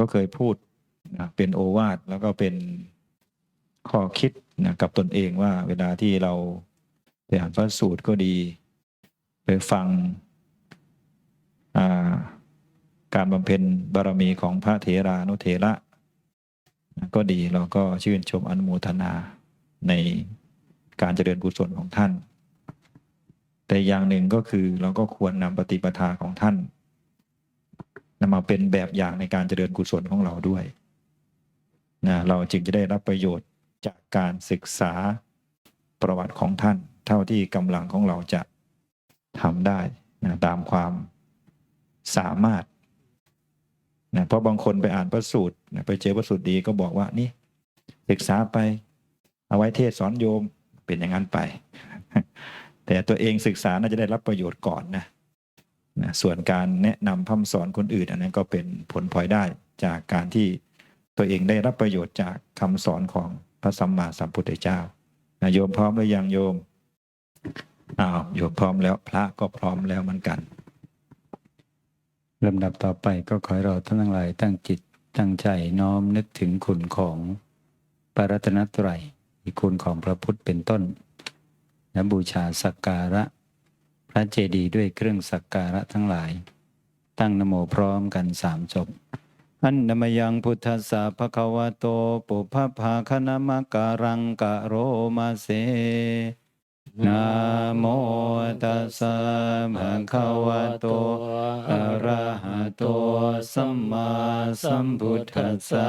ก็เคยพูดนะเป็นโอวาทแล้วก็เป็นข้อคิดนะกับตนเองว่าเวลาที่เราไปอ่านพระสูตรก็ดี ไปฟังาการบำเพ็ญบารมีของพระเถรานุเถระนะก็ดีเราก็ชื่นชมอนุโมทนาในการเจริญกุศลของท่าน แต่อย่างหนึ่งก็คือเราก็ควรนำปฏิปทาของท่าน นำมาเป็นแบบอย่างในการเจริญกุศลของเราด้วยนะเราจึงจะได้รับประโยชน์จากการศึกษาประวัติของท่าน เท่าที่กำลังของเราจะทำได้นะตามความสามารถนะเพราะบางคนไปอ่านพระสูตรนะไปเจอพระสูตรดีก็บอกว่านี่ศึกษาไป เอาไว้เทศสอนโยมเป็นอย่างนั้นไป แต่ตัวเองศึกษาน่าจะได้รับประโยชน์ก่อนนะ นะส่วนการแนะนำพร่ำสอนคนอื่น อันนั้นก็เป็นผลพลอยได้จากการที่ตัวเองได้รับประโยชน์จากคำสอนของพระสัมมาสัมพุทธเจ้านะโยมพร้อมหรือยังโยมอ้าวโยมพร้อมแล้วพระก็พร้อมแล้วเหมือนกันลำดับต่อไปก็ขอให้เราท่านทั้งหลายตั้งจิตตั้งใจน้อมนึกถึงคุณของปรัตนตรัยคุณของพระพุทธเป็นต้น และบูชาสักการะ ระเจดีย์ด้วยเครื่องสักการะทั้งหลาย ตั้งนโมพร้อมกันสามจบอันนมยังพุทธสสะภะคะวะโตปุพพภาคณมการังกะโรมาเสนะโมตัสสะภะคะวะโต อะระหะโต สัมมาสัมพุทธัสสะ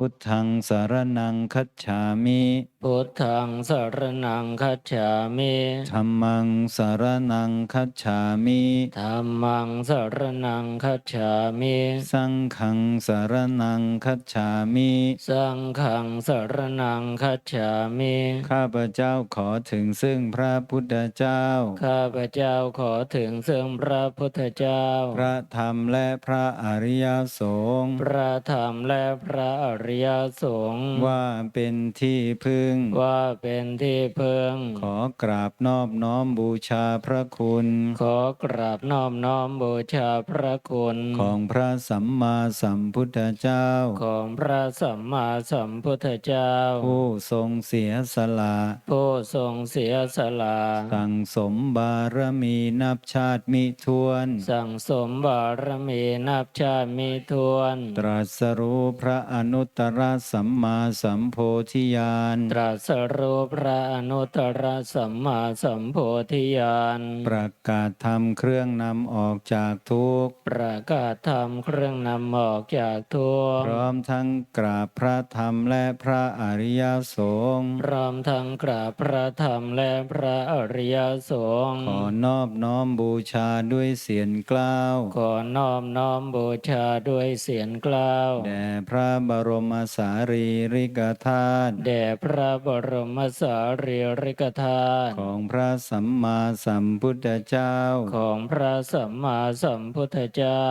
พุทธังสารนังคัจฉามิพุทธังสรนังคัจฉามิธัมมังสารนังคัจฉามิธัมมังสรนังคัจฉามิสังฆังสารนังคัจฉามิสังฆังสรนังคัจฉามิข้าพเจ้าขอถึงซึ่งพระพุทธเจ้า ข้าพเจ้าขอถึงซึ่งพระพุทธเจ้า พระธรรมและพระอริยสงฆ์พระธรรมและพระอริยสงฆ์ว่าเป็นที่พึ่ง ว่าเป็นที่พึงขอกราบนอบน้อมบูชาพระคุณ ขอกราบน้อมน้อมบูชาพระคุณ ของพระสัมมาสัมพุทธเจ้า ของพระสัมมาสัมพุทธเจ้า ผู้ทรงเสียสละผู้ทรงเสียสละสั่งสมบารมีนับชาติมิทวน สั่งสมบารมีนับชาติมีทวน ตรัสรู้พระอนุตตรสัมมาสัมโพธิญาณ ตรัสรู้พระอนุตตรสัมมาสัมโพธิญาณ ประกาศธรรมเครื่องนำออกจากทุกข์ ประกาศธรรมเครื่องนำออกจากทุกข์ พร้อมทั้งกราบพระธรรมและพระอริยสงฆ์ พร้อมทั้งกราบพระธรรมและพระอริยสงฆ์ ขอนอบน้อมบูชาด้วยเสียงกล้าว ขอนอบน้อมบูชาด้วยเสียงกล้าว แด่พระบรมสารีริกธาตุแด่พระบรมสารีริกธาตุของพระสัมมาสัมพุทธเจ้า ของพระสัมมาสัมพุทธเจ้า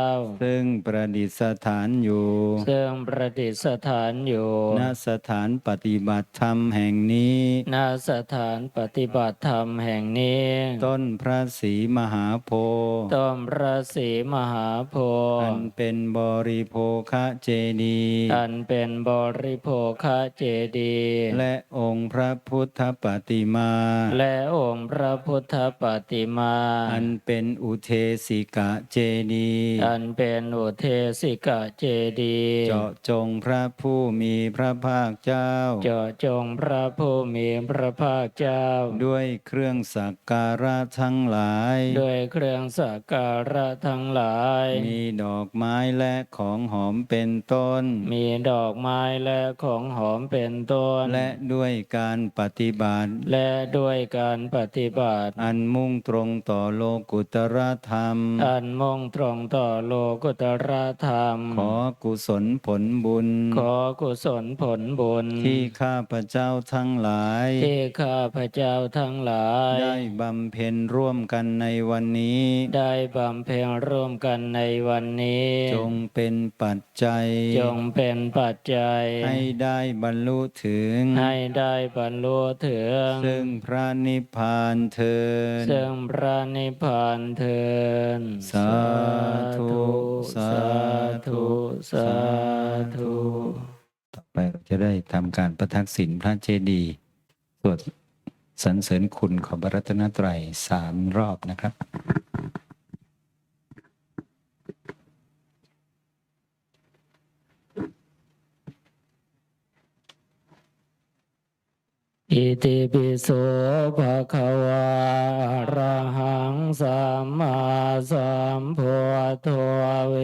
ซึ่งประดิษฐานอยู่ ซึ่งประดิษฐานอยู่ณสถานปฏิบัติธรรมแห่งนี้ณสถานปฏิบัติธรรมแห่งนี้ ต้นพระศรีมหาโพธิ์ต้นพระศรีมหาโพอัธิ์นเป็นบริโภคะเจดีย์อันเป็นบริโภคะเจดีย์และองค์พระพุทธปฏิมา และองค์พระพุทธปฏิมา อันเป็นอุเทสิกะเจดีย์อันเป็นอุเทสิกะเจดีย์เจาะจงพระผู้มีพระภาคเจ้า เจาะจงพระผู้มีพระภาคเจ้า ด้วยเครื่องสักการะทั้งหลาย ด้วยเครื่องสักการะทั้งหลาย มีดอกไม้และของหอมเป็นต้น มีดอกอกไม้และของหอมเป็นต้น และด้วยการปฏิบัติ และด้วยการปฏิบัติ อันมุ่งตรงต่อโลกุตรธรรม อันมุ่งตรงต่อโลกุตรธรรม ขอกุศลผลบุญ ขอกุศลผลบุญ ที่ข้าพเจ้าทั้งหลาย ที่ข้าพเจ้าทั้งหลาย ได้บำเพ็ญร่วมกันในวันนี้ ได้บำเพ็ญร่วมกันในวันนี้ จงเป็นปัจจัย จงเป็นปัจจัย ให้ได้บรรลุถึง ให้ได้บรรลุถึง ซึ่งพระนิพพานเทินซึ่งพระนิพพานเทินสาธุ สาธุ สาธุ ต่อไปเราจะได้ทำการประทักษิณพระเจดีย์สวดสรรเสริญคุณของพระรัตนตรัยสามรอบนะครับ อิติปิโสภะคะวะระหังสัมมาสัมพุทโธเว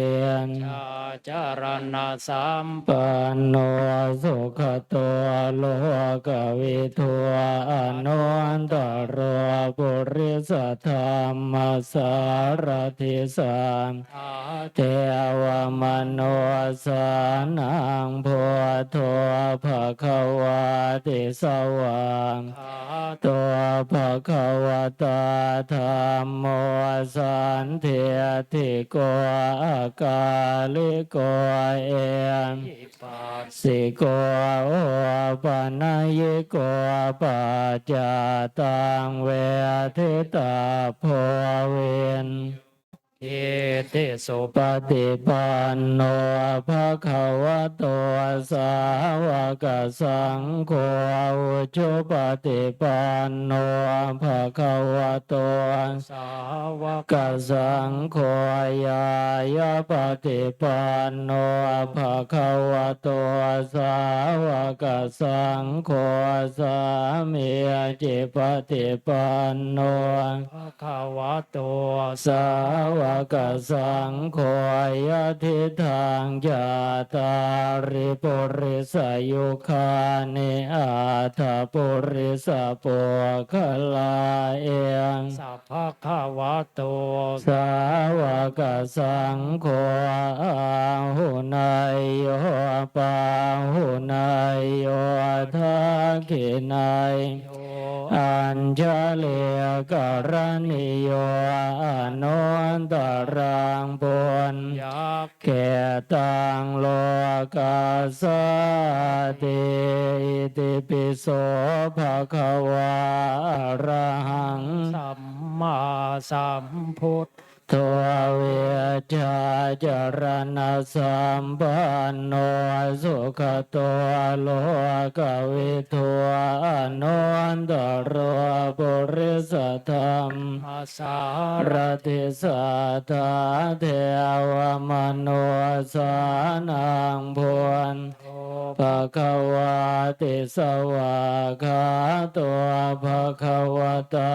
นชาจารณะสัมปันโนสุขโตโลกวิทูอนุนตรปุริสธรรมสารทิสัมเทวมโนสานังพุทโธภะคะวาติสวางตัวภะคะวตาธรรมโมสันเทติโกอากาลิโกเอมสิโกโอปนัยโกปัจจตังเวทิตาโพเวน อิติสุปฏิปันโนภะคะวะโตสาวกสังโฆอุจุปฏิปันโนภะคะวะโตสาวกสังโฆยายาปฏิปันโนภะคะวะโตสาวกสังโฆสามีจิปฏิปันโนภะคะวะโตสาวกสังโฆยะทิทางยาตาริปุริสยุคานิอาทาปุริสปุคลาเองสัพพะคะวะโตสาวกสังโฆอาหุนายโยปาหุนายโยทักขินายโยอัญชลีกรณิโยอนุนตรังบุญเกตังโลกาสติอิติปิโสภะคะวาอะระหังสัมมาสัมพุท โทเวชาจารณสัมปันโนสุขโตโลกวิทูอนุนตรปุริสธรรมสารติสัทธาเทวมโนสานังพุนภะคะวาติสวาคาตัวภะคะวตา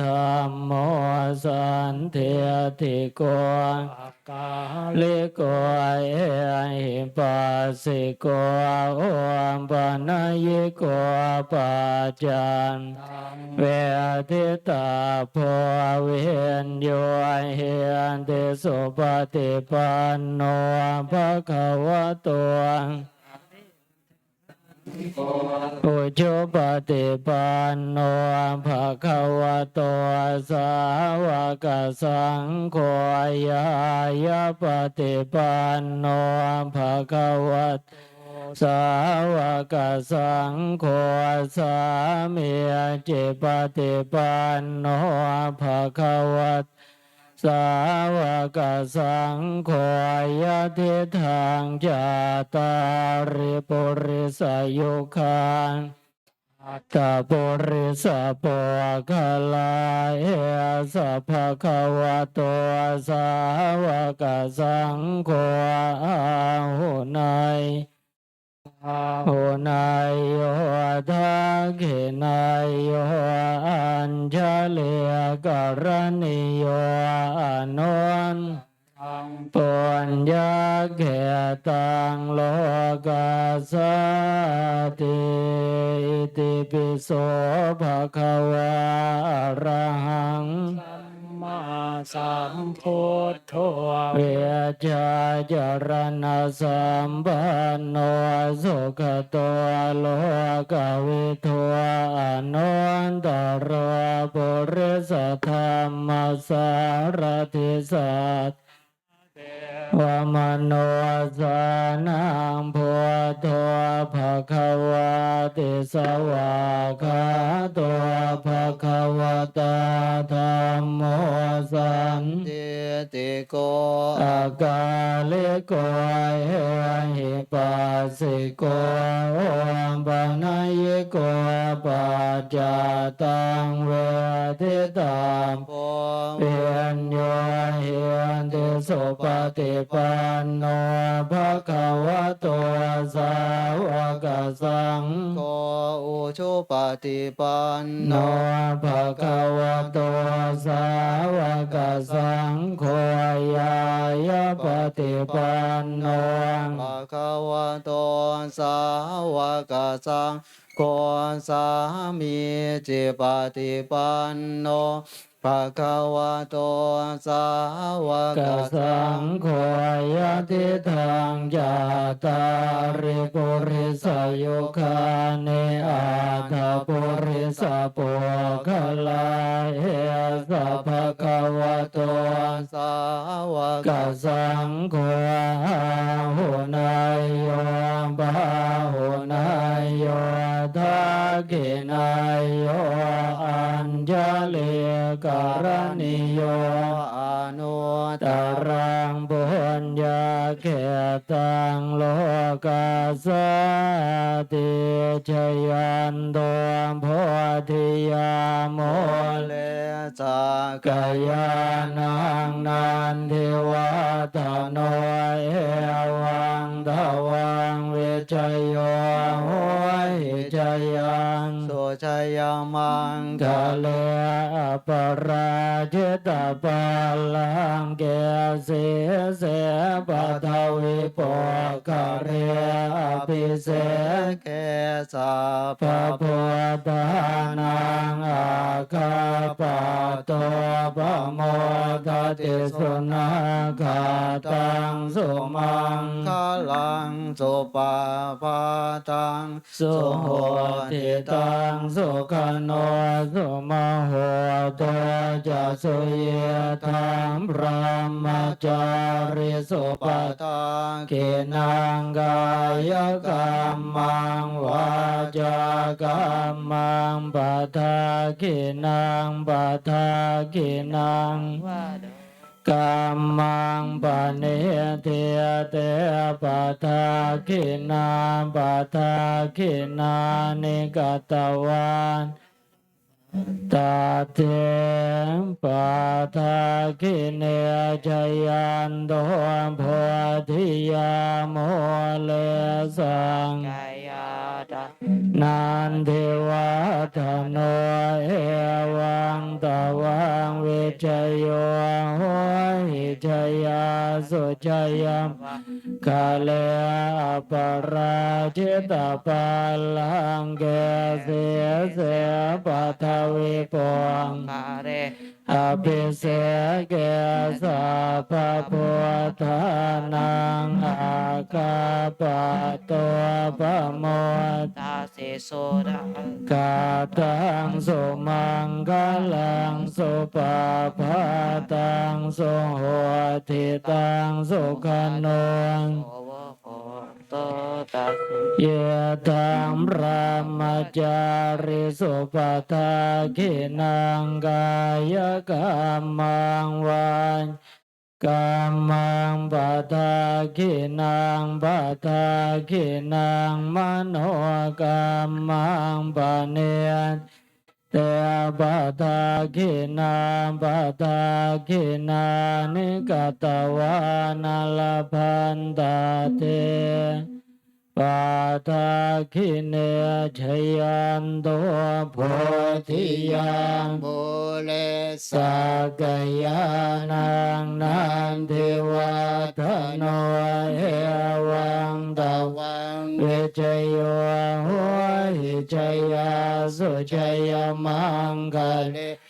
ธรรมโมสันเทติโกกาลิโกเอหิปัสสิโกโอมปนัยโกปัจจันเวทิตาโพเวนโยเฮนเตสุปฏิปันโนภะคะวะโต อุจุปฏิปันโนภะคะวะโตสาวกสังโฆยายาปฏิปันโนภะคะวะโตสาวกสังโฆสามีจิปฏิปันโนภะคะวะโต สาวกสังโฆยทิทางจาตาริปุริสยุคานตาปุริสปุคลาเอสัพพะคะวะโตสาวกสังโฆอาหุนาย อนายโยทักขินายโยอัญชลีกรณิโยอนนปุญญาเขตังโลกัสติอิติปิโสภะคะวะระหัง สัมพุทโธเวชาจารณสัมปันโนสุขตัวโลกวิทัวอนุนตรปุริสธรรมสารติสัตวมโนสานังพ โธภะคะวะติสวาคาตัวภะคะวะตาธรรมโมสันติติโกอากาลิโกเฮหิปัสสิโกโอมปนัยโกปัจจาตังเวทิตังโพเปียนโยเหียนติสุปฏิปันโนภะคะวะโตสาวกสังโกอุชุปฏิปันโนโนภะคะวะโตสาวกสังโฆยายาปฏิปันโนภะคะวะโตสาวกสังโฆสามีจิปฏิปันโนภะคะวะโตสาวกกสัสังโฆยะติทางจาตาริปุริสยุคาเนอาทาปุริสปุคลาเฮสัพพะคะวะโตสาวกสังโฆอาหุนายโยบาหุ กินายโยอัญจลิการณิโยอนุตรังบุญญาเขตังโลกาสติชยันโตโพธิยาโมเลเลจากยานังนันทิวัตโนเอวังทวังวิจโย ยังสุ ชยมังกาเลปราชิตาปาลังเกเสเสปะทวิปกเรอภิเสกเกสาพระพุทธานังอาคาปะโตปะโมทติสุนาคาตังสุมังคาลังสุปาปาตังสุโหติตังสุขโนสุมโหตัวจะสุเยธรรมพระมจาริสุปปาตตังกินังกายกรรมังวาจากรรมังปัทากินังปัทากินังกร รมังปะเนเทเตปัทากินาปัทากินานิกตวันตาเทมปาทาคิเนจยันโตโพธิยาโมเลสังกายาตานันเทวะธโนเอวังตวังวิจโยโห จยาสุจยามกาเลปราจิตาปาลังเกเสเสปัทวิปงคาเร อภิเสกสัพพุทธานังอาคาปะตัวปะโมตาสิโสดากาตังสุมังคลังสุปาภาตังสุโหติตังสุขโนง โอวะโหโตตัสสิเยตังพระมจาริสุปทาขินังกายกรรมังวันกรรมังปทาขินังปทาขินังมโนกรรมังปเนีย เตปทาขินาปทาขินานิกตวานาลพันตาเต ปปัตาคิเนชยันโตโพธิยังบุเลสักยานังนันทิวัฒโนเอวังตะวังเวจโยหัวหิจยาสุจยมังคเลอปราชิตาปัลลังเกเสเสปัทวิปกเรอภิเศกเกสะปะพุทธานังอากาปะตัวปะโมทติสุนังขัตตังสุมังคลั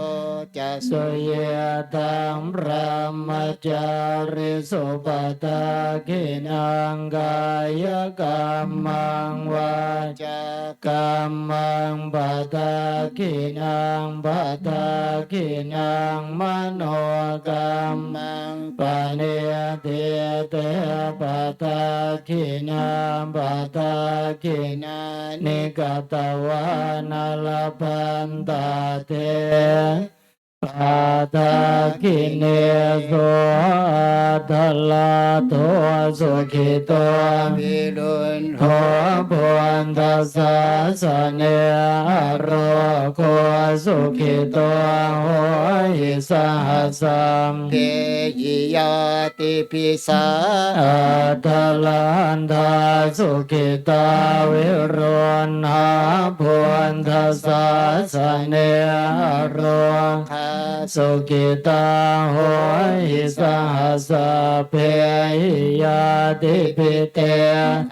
จะสุสุเยตังพระมจาริสุปตาคินังกายกรรมังวาจาจะกรรมังปตาคินังปตาคินังมโนกรรมังปเนเทเตปตาคินังปตาคินานานิกตวานาลพันตาเต ปาตาคิเนโสทัลลาโทสุขิโตวิรุณโหพนทัสสะสเนอโรโคสุขิโตโหหิสหัสสัมเกยิยาติพิสาอัตลันทาสุขิตาวิรุณหาพนทัสสะสเนอโรคาสุขิตาโหหิสหัสเพหิยาติปิเต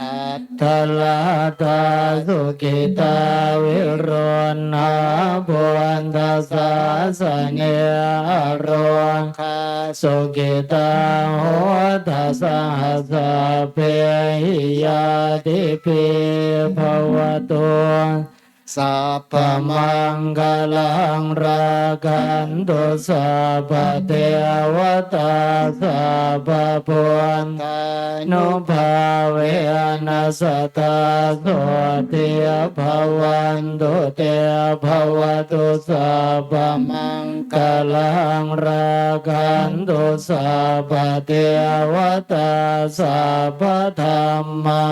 อัตทลาตาสุขิตาวิรุณหาพนทัสสะเนอโรคสุขิตาโหทัสหัสเพหิยาติปิภวตุ สัพพปะมังกลังรากันตุสัพเทวตาสัพพพุทตานุภาเวนัสตาโสติภวันตุเตภวตุสัพพมังกลังรากันตุสัพเทวตาสัพธรรมา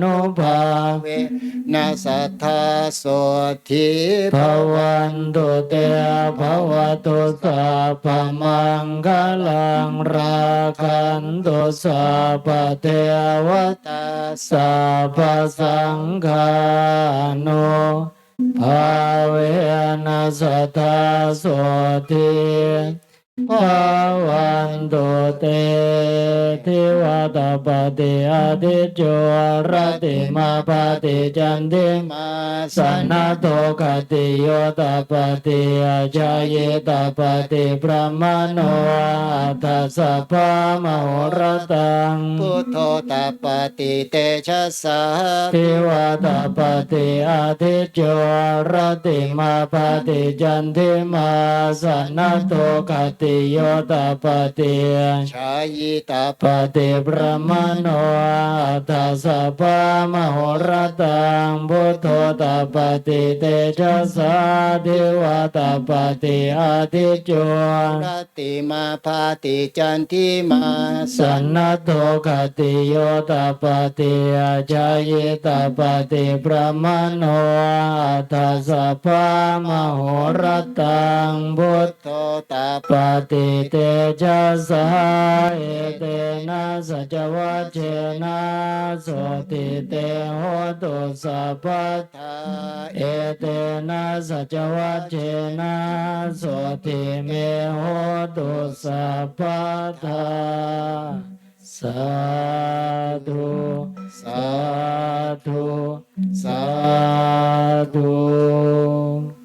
นุภาเวนัสทธาโสทิภวันตุเตภวตุสัพพมังคลังรากันตุสัพเทวตาสัพสังฆานุภาเวนัสตตาโสติ ภาวันตุเตเทวตาปฏิอาทิจโจรติมาปฏิจันติมาสันนาโตกติโยตปฏิอาจายตปฏิพระมโนอัตสะพามโหรตังพุทโธตปฏิเตชะสาทิวตปฏิอาทิจโจรติมาปฏิจันทิมาสันนาโตกติโยตปฏิชายิตาปฏิพระมโนอัตสะพามโหรตังพุทโธตปฏิเตชะสาทิวตปฏิอาทิจโจรติมาพาติจันทิมาสันนโตกติโยตปฏิอาจายตปฏิพระมโนอัตสะพามโหรตังพุทโทตาปฏิเตชะสาเอเตนะสัจวัชเชนะโสติเตโหตุสัพพะเอเตนะสัจวัชเชนะโสติเมโหตุสัพพะทาสาธุสาธุสาธุ